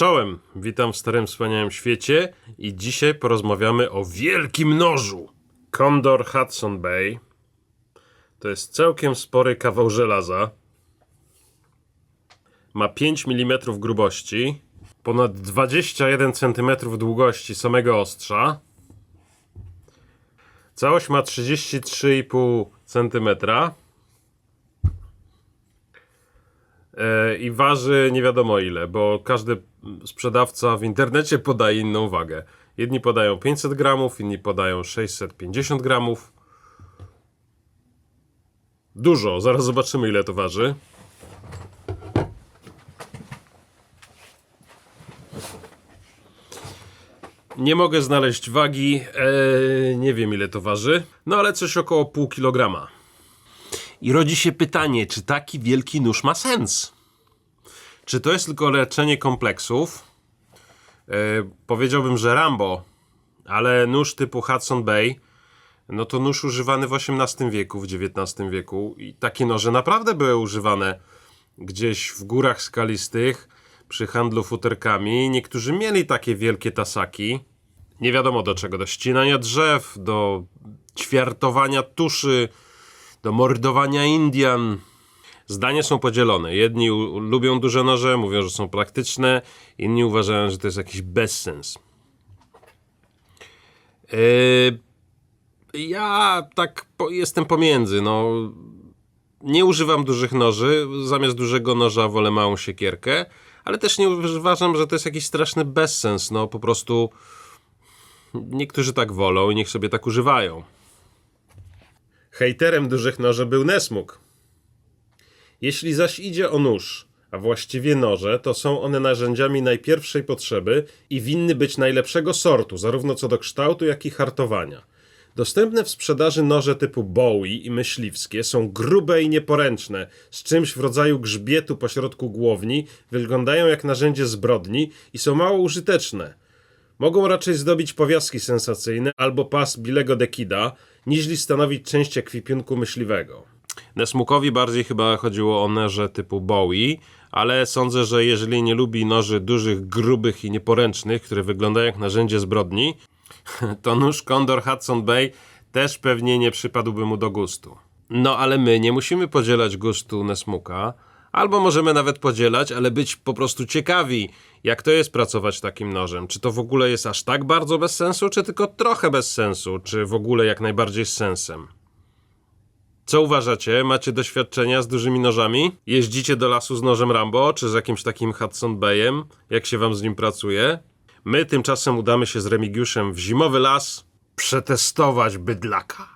Czołem, witam w starym wspaniałym świecie i dzisiaj porozmawiamy o wielkim nożu. Condor Hudson Bay to jest całkiem spory kawał żelaza. Ma 5 mm grubości, ponad 21 cm długości samego ostrza. Całość ma 33,5 cm. E, i waży nie wiadomo ile, bo każdy sprzedawca w internecie podaje inną wagę. Jedni podają 500 gramów, inni podają 650 gramów. Dużo, zaraz zobaczymy ile to waży. Nie mogę znaleźć wagi, e, nie wiem ile to waży, no ale coś około pół kilograma. I rodzi się pytanie, czy taki wielki nóż ma sens? Czy to jest tylko leczenie kompleksów? Yy, powiedziałbym, że Rambo, ale nóż typu Hudson Bay, no to nóż używany w XVIII wieku, w XIX wieku i takie noże naprawdę były używane gdzieś w górach skalistych, przy handlu futerkami. Niektórzy mieli takie wielkie tasaki. Nie wiadomo do czego, do ścinania drzew, do ćwiartowania tuszy, do mordowania Indian. Zdania są podzielone. Jedni lubią duże noże, mówią, że są praktyczne, inni uważają, że to jest jakiś bezsens. Yy, ja tak po, jestem pomiędzy. No, nie używam dużych noży. Zamiast dużego noża wolę małą siekierkę, ale też nie uważam, że to jest jakiś straszny bezsens. No, po prostu niektórzy tak wolą i niech sobie tak używają. Hejterem dużych noży był Nesmuk. Jeśli zaś idzie o nóż, a właściwie noże, to są one narzędziami najpierwszej potrzeby i winny być najlepszego sortu, zarówno co do kształtu, jak i hartowania. Dostępne w sprzedaży noże typu Bowie i myśliwskie są grube i nieporęczne, z czymś w rodzaju grzbietu pośrodku głowni, wyglądają jak narzędzie zbrodni i są mało użyteczne. Mogą raczej zdobić powiastki sensacyjne albo pas Bilego Dekida, niźli stanowić część ekwipunku myśliwego. Nesmukowi bardziej chyba chodziło o noże typu Bowie, ale sądzę, że jeżeli nie lubi noży dużych, grubych i nieporęcznych, które wyglądają jak narzędzie zbrodni, to nóż Condor Hudson Bay też pewnie nie przypadłby mu do gustu. No ale my nie musimy podzielać gustu Nesmuka, albo możemy nawet podzielać, ale być po prostu ciekawi, jak to jest pracować takim nożem. Czy to w ogóle jest aż tak bardzo bez sensu, czy tylko trochę bez sensu, czy w ogóle jak najbardziej z sensem. Co uważacie? Macie doświadczenia z dużymi nożami? Jeździcie do lasu z nożem Rambo, czy z jakimś takim Hudson Bayem? Jak się wam z nim pracuje? My tymczasem udamy się z Remigiuszem w zimowy las przetestować bydlaka.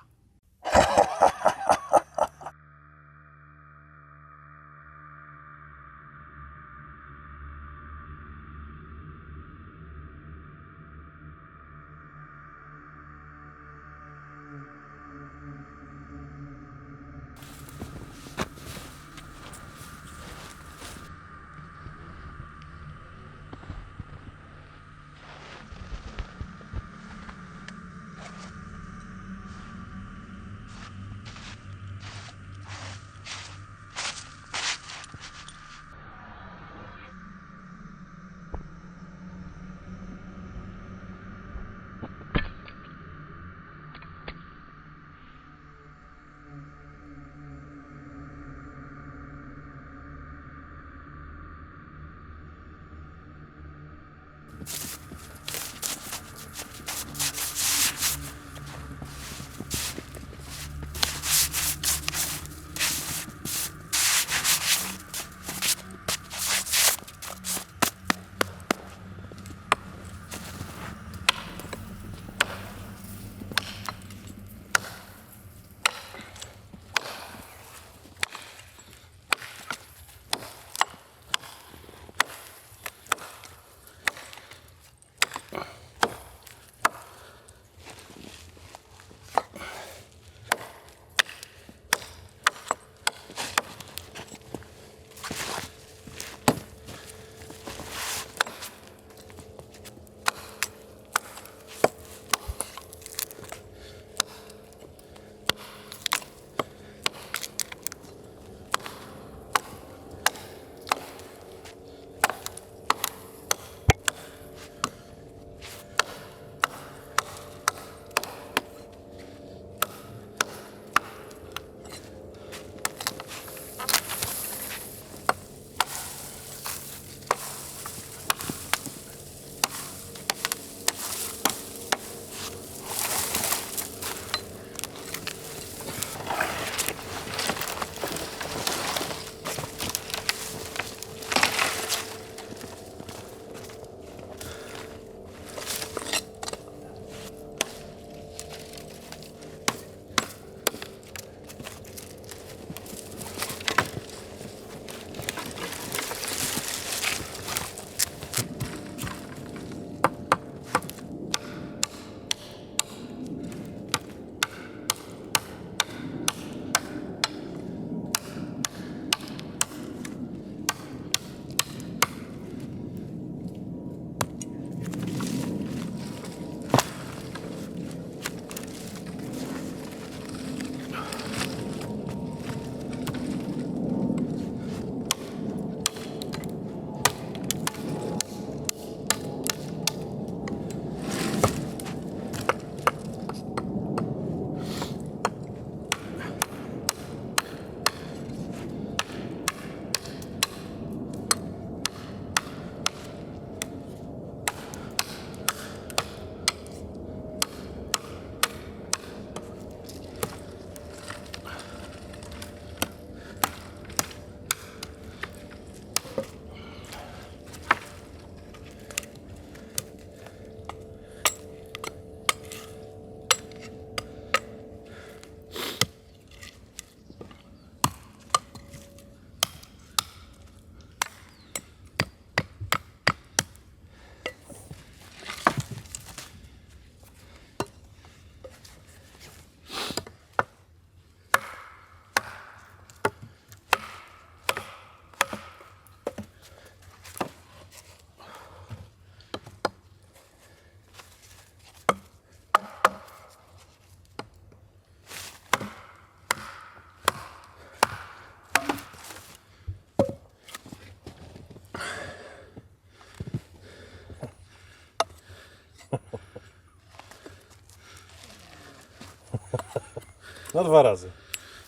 No dwa razy.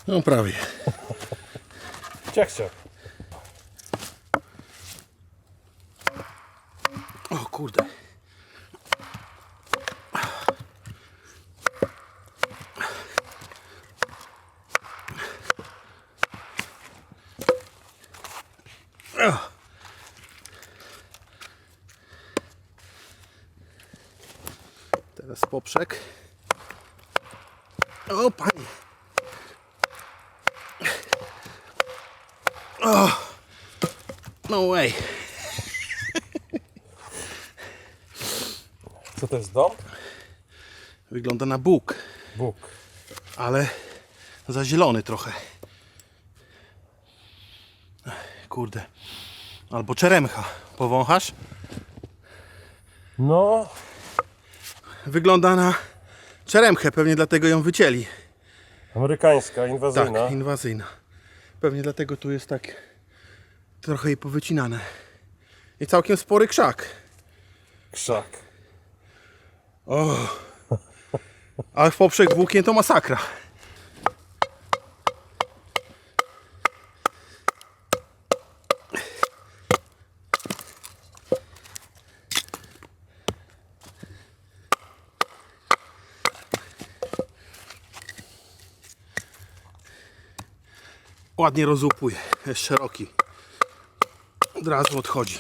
No prawie. Ciach, ciach. O kurde. Teraz poprzek. O panie. O. No way. Co to jest dom? Wygląda na Bóg, Bóg. ale za zielony trochę. Kurde. Albo czeremcha. Powąchasz? No, Wygląda na czeremchę, pewnie dlatego ją wycięli. amerykańska, Tak, inwazyjna. inwazyjna. Pewnie dlatego tu jest tak trochę jej powycinane. I całkiem spory krzak. Krzak. O. Ale w poprzek włókien to masakra. Ładnie rozłupuje, jest szeroki. Od razu odchodzi.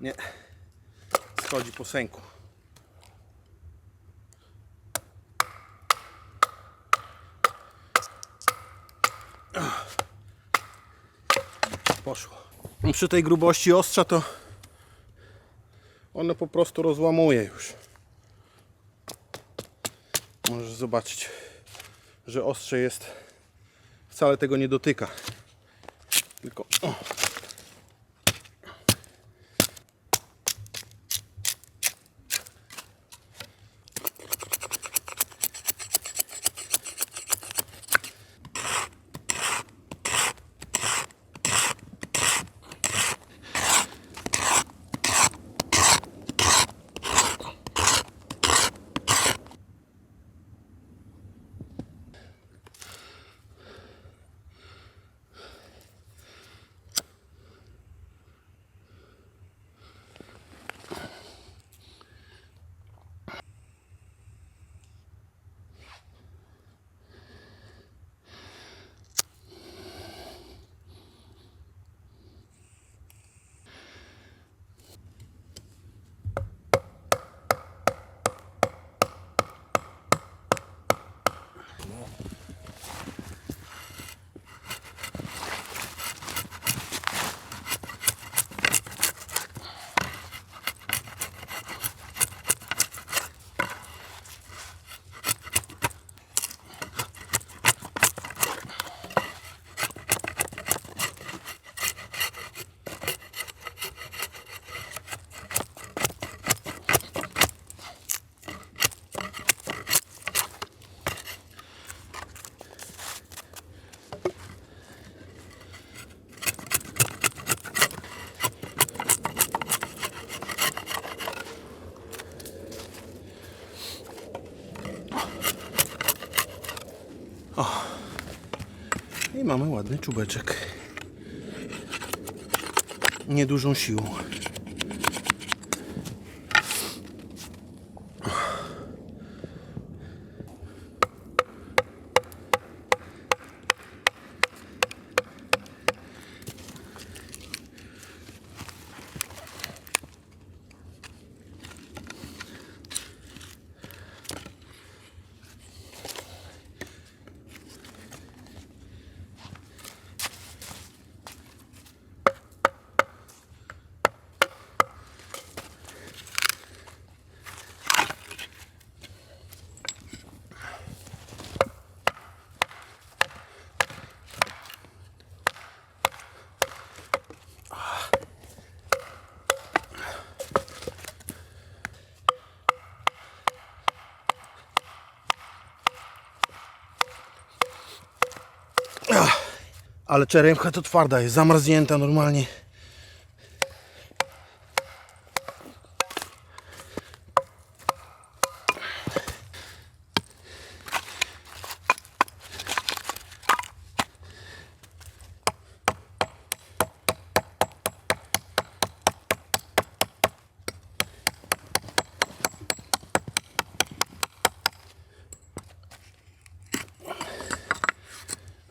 Nie. Schodzi Poszło. Przy tej grubości ostrza to ono po prostu rozłamuje już. Możesz zobaczyć, że ostrze jest wcale tego nie dotyka. Tylko o. mamy ładny czubeczek. Niedużą siłą. Ale czeremcha to twarda jest, zamarznięta normalnie.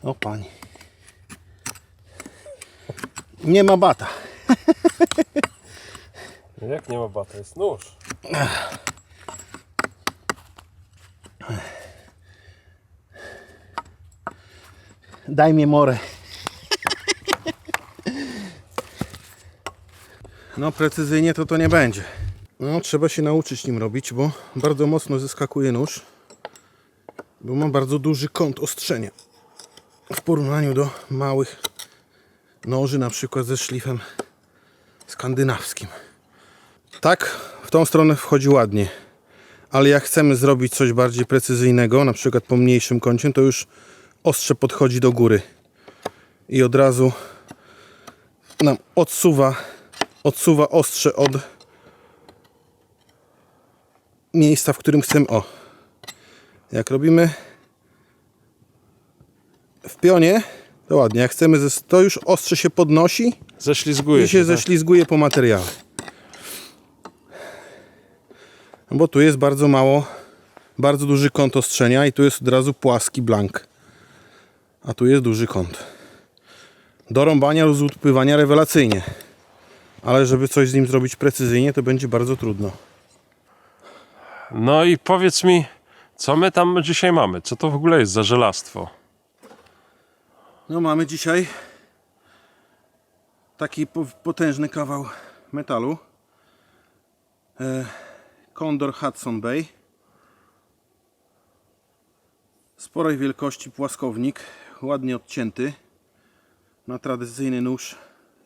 O pani. Nie ma bata. Jak nie ma bata, jest nóż. Daj mi morę. No precyzyjnie to to nie będzie. No trzeba się nauczyć nim robić, bo bardzo mocno zyskakuje nóż. Bo ma bardzo duży kąt ostrzenia. W porównaniu do małych noży, na przykład ze szlifem skandynawskim. Tak, w tą stronę wchodzi ładnie. Ale jak chcemy zrobić coś bardziej precyzyjnego, na przykład po mniejszym kącie, to już ostrze podchodzi do góry i od razu nam odsuwa, odsuwa ostrze od miejsca, w którym chcemy. O, jak robimy w pionie, to ładnie. Jak chcemy, to już ostrze się podnosi Ześlizguje i się tak? ześlizguje po materiale. Bo tu jest bardzo mało, bardzo duży kąt ostrzenia i tu jest od razu płaski blank. A tu jest duży kąt. Do rąbania lub odpływania rewelacyjnie. Ale żeby coś z nim zrobić precyzyjnie, to będzie bardzo trudno. No i powiedz mi, co my tam dzisiaj mamy? Co to w ogóle jest za żelastwo? No mamy dzisiaj taki po- potężny kawał metalu. E, Condor Hudson Bay. Sporej wielkości płaskownik, ładnie odcięty. Na tradycyjny nóż,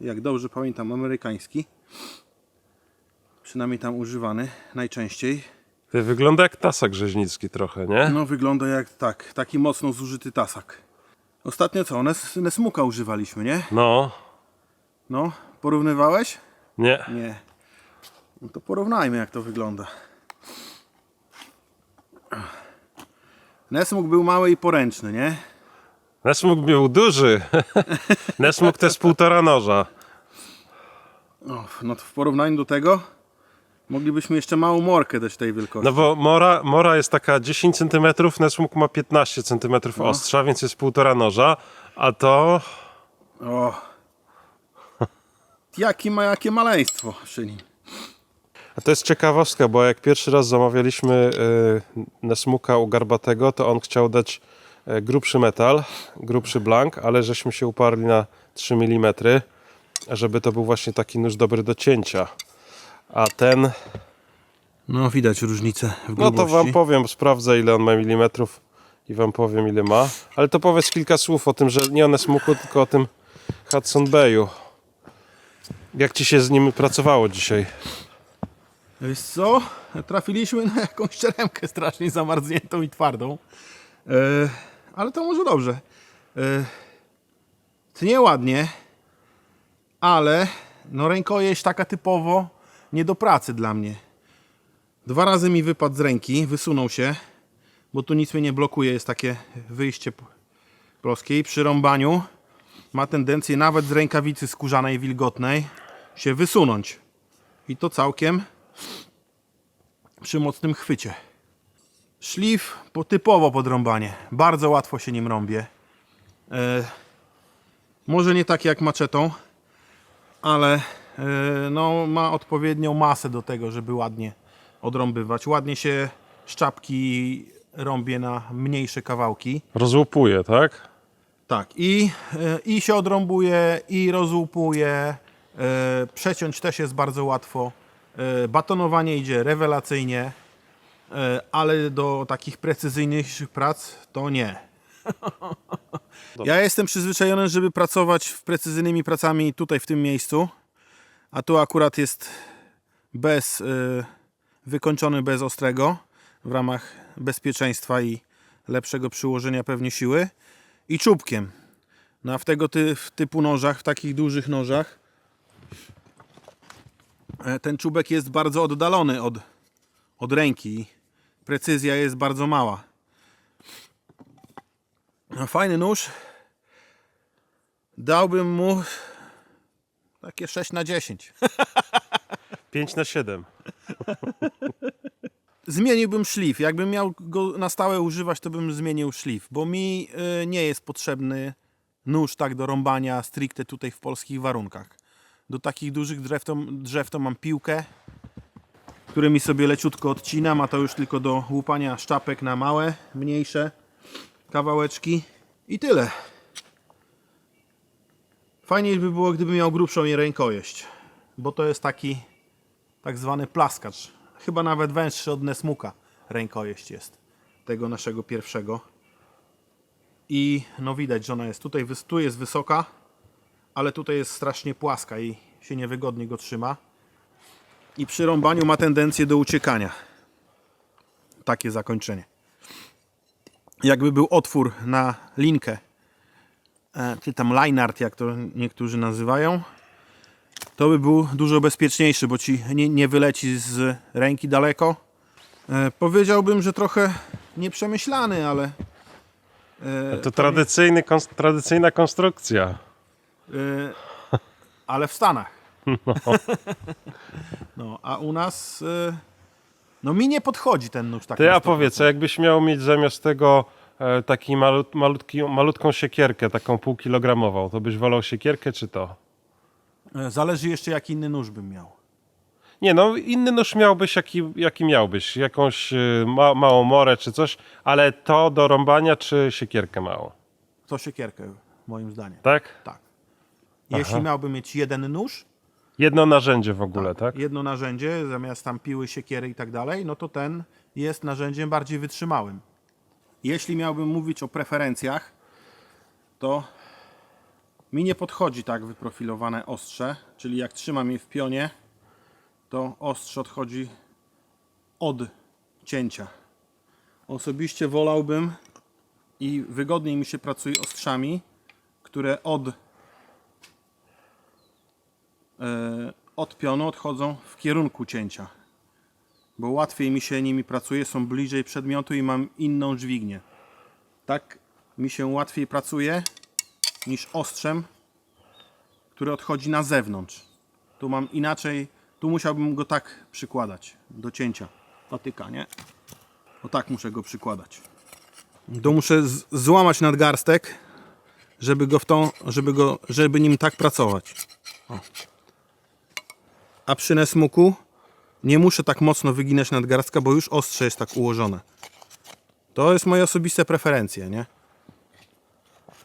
jak dobrze pamiętam, amerykański. Przynajmniej tam używany najczęściej. Wygląda jak tasak rzeźnicki trochę, nie? No wygląda jak tak, taki mocno zużyty tasak. Ostatnio co? Nes, Nesmuka używaliśmy, nie? No, No, porównywałeś? nie. Nie. No to porównajmy jak to wygląda. Nesmuk był mały i poręczny, nie? Nesmuk był duży. Nesmuk to jest półtora noża. O, no to w porównaniu do tego moglibyśmy jeszcze małą morkę dać tej wielkości. No bo mora, mora jest taka 10 cm, Nesmuk ma 15 cm ostrza, więc jest półtora noża, a to O. Jaki ma jakie maleństwo nim. A to jest ciekawostka, bo jak pierwszy raz zamawialiśmy y, Nesmuka u Garbatego, to on chciał dać y, grubszy metal, grubszy blank, ale żeśmy się uparli na 3 mm, żeby to był właśnie taki nóż dobry do cięcia. A ten, No widać różnicę w no grubości. to wam powiem, sprawdzę ile on ma milimetrów i wam powiem ile ma. Ale to powiedz kilka słów o tym, że nie o Nesmuku, tylko o tym Hudson Bayu. Jak ci się z nim pracowało dzisiaj? Wiesz co? Trafiliśmy na jakąś czeremkę strasznie zamarzniętą i twardą. E, ale to może dobrze. E, tnie ładnie, ale no rękojeść taka typowo nie do pracy dla mnie. Dwa razy mi wypadł z ręki, wysunął się, bo tu nic mnie nie blokuje, jest takie wyjście p- ploskie. I przy rąbaniu ma tendencję nawet z rękawicy skórzanej, wilgotnej się wysunąć. I to całkiem przy mocnym chwycie. Szlif po typowo podrąbanie. Bardzo łatwo się nim rąbie. E, może nie tak jak maczetą, ale no, ma odpowiednią masę do tego, żeby ładnie odrąbywać. Ładnie się szczapki rąbie na mniejsze kawałki. Rozłupuje, tak? Tak, i, e, i się odrąbuje, i rozłupuje. E, Przeciąć też jest bardzo łatwo. E, Batonowanie idzie rewelacyjnie, e, ale do takich precyzyjniejszych prac to nie. Ja jestem przyzwyczajony, żeby pracować w precyzyjnymi pracami tutaj w tym miejscu, a tu akurat jest bez e, wykończony bez ostrego w ramach bezpieczeństwa i lepszego przyłożenia pewnie siły i czubkiem. No a w tego ty, w typu nożach, w takich dużych nożach, e, ten czubek jest bardzo oddalony od, od ręki. Precyzja jest bardzo mała. No, fajny nóż. Dałbym mu takie 6 na 10. 5 na 7. Zmieniłbym szlif. Jakbym miał go na stałe używać, to bym zmienił szlif, bo mi y, nie jest potrzebny nóż tak do rąbania stricte tutaj w polskich warunkach. Do takich dużych drzew to, drzew to mam piłkę, którymi sobie leciutko odcinam, a to już tylko do łupania szczapek na małe, mniejsze kawałeczki i tyle. Fajniej by było, gdyby miał grubszą rękojeść, bo to jest taki tak zwany plaskacz. Chyba nawet węższy od Nesmuka rękojeść jest tego naszego pierwszego. I no widać, że ona jest tutaj, tu jest wysoka, ale tutaj jest strasznie płaska i się niewygodnie go trzyma. I przy rąbaniu ma tendencję do uciekania. Takie zakończenie. Jakby był otwór na linkę, czy tam lineart, jak to niektórzy nazywają, to by był dużo bezpieczniejszy, bo ci nie, nie wyleci z ręki daleko. E, powiedziałbym, że trochę nieprzemyślany, ale e, To tradycyjny, konst- tradycyjna konstrukcja. e, ale w Stanach. No, a u nas e, no mi nie podchodzi ten nóż tak. Ty, na a 100%. powiedz, a jakbyś miał mieć zamiast tego e, taki malut, malutki, malutką siekierkę, taką półkilogramową, to byś wolał siekierkę czy to? E, Zależy jeszcze jaki inny nóż bym miał. Nie no, inny nóż miałbyś, jaki, jaki miałbyś, jakąś e, ma, małą morę czy coś, ale to do rąbania czy siekierkę małą, To siekierkę, moim zdaniem. tak? Tak. Jeśli miałbym mieć jeden nóż, Jedno narzędzie w ogóle, tak? jedno narzędzie, zamiast tam piły, siekiery i tak dalej, no to ten jest narzędziem bardziej wytrzymałym. Jeśli miałbym mówić o preferencjach, to mi nie podchodzi tak wyprofilowane ostrze, czyli jak trzymam je w pionie, to ostrze odchodzi od cięcia. Osobiście wolałbym i wygodniej mi się pracuje ostrzami, które od e, od pionu odchodzą w kierunku cięcia. Bo łatwiej mi się nimi pracuje, są bliżej przedmiotu i mam inną dźwignię. Tak mi się łatwiej pracuje niż ostrzem, który odchodzi na zewnątrz. Tu mam inaczej, tu musiałbym go tak przykładać do cięcia patyka, nie? O tak muszę go przykładać. To muszę złamać nadgarstek, żeby go w tą, żeby go, żeby nim tak pracować. A przy nesmuku nie muszę tak mocno wyginać nadgarstka, bo już ostrze jest tak ułożone. To jest moje osobiste preferencje, nie?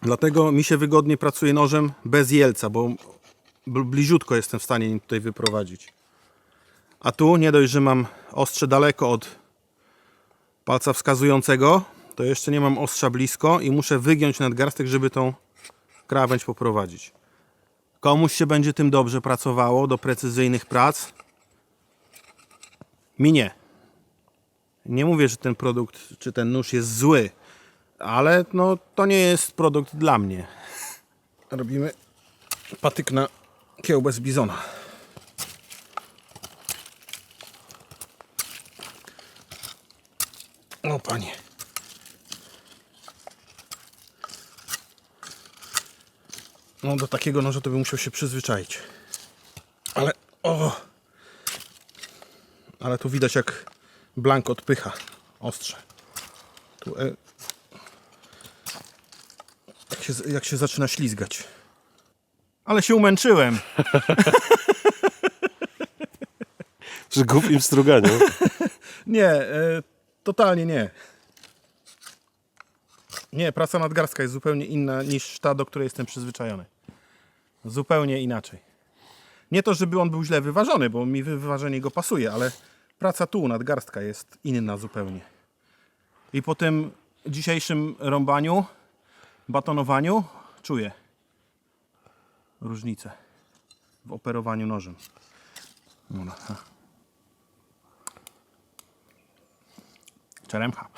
Dlatego mi się wygodnie pracuje nożem bez jelca, bo bl- bliziutko jestem w stanie nim tutaj wyprowadzić. A tu nie dość, że mam ostrze daleko od palca wskazującego, to jeszcze nie mam ostrza blisko i muszę wygiąć nadgarstek, żeby tą krawędź poprowadzić. Komuś się będzie tym dobrze pracowało do precyzyjnych prac. Mi nie. Nie mówię, że ten produkt czy ten nóż jest zły, ale no, to nie jest produkt dla mnie. Robimy patyk na kiełbę z bizona. O panie. No do takiego noża to bym musiał się przyzwyczaić. Ale o! Ale tu widać jak blank odpycha ostrze. Tu e, jak, się, jak się zaczyna ślizgać. Ale się umęczyłem. Przy głupim struganiu. Nie, e, totalnie nie. Nie, praca nadgarstka jest zupełnie inna niż ta, do której jestem przyzwyczajony. Zupełnie inaczej. Nie to, żeby on był źle wyważony, bo mi wyważenie go pasuje, ale praca tu, nadgarstka jest inna zupełnie. I po tym dzisiejszym rąbaniu, batonowaniu czuję różnicę w operowaniu nożem. No, ha. Czeremcha.